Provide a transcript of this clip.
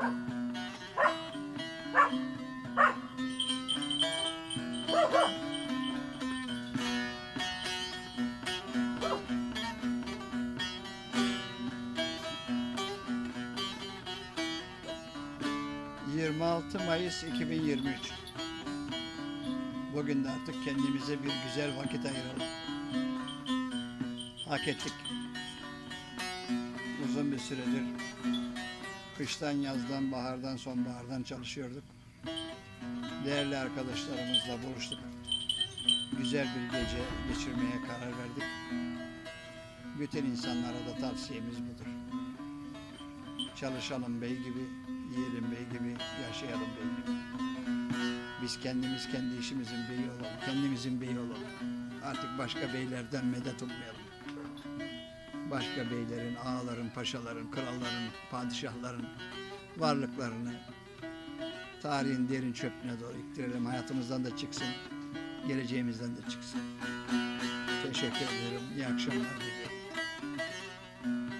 26 Mayıs 2023 Bugün de artık kendimize bir güzel vakit ayıralım. Hak ettik. Uzun bir süredir kıştan, yazdan, bahardan, sonbahardan çalışıyorduk. Değerli arkadaşlarımızla buluştuk. Güzel bir gece geçirmeye karar verdik. Bütün insanlara da tavsiyemiz budur. Çalışalım bey gibi, yiyelim bey gibi, yaşayalım bey gibi. Biz kendimiz kendi işimizin beyi olalım, kendimizin beyi olalım. Artık başka beylerden medet ummayalım. Başka beylerin, ağaların, paşaların, kralların, padişahların varlıklarını tarihin derin çöpüne doğru iktirelim. Hayatımızdan da çıksın, geleceğimizden de çıksın. Teşekkür ederim. İyi akşamlar.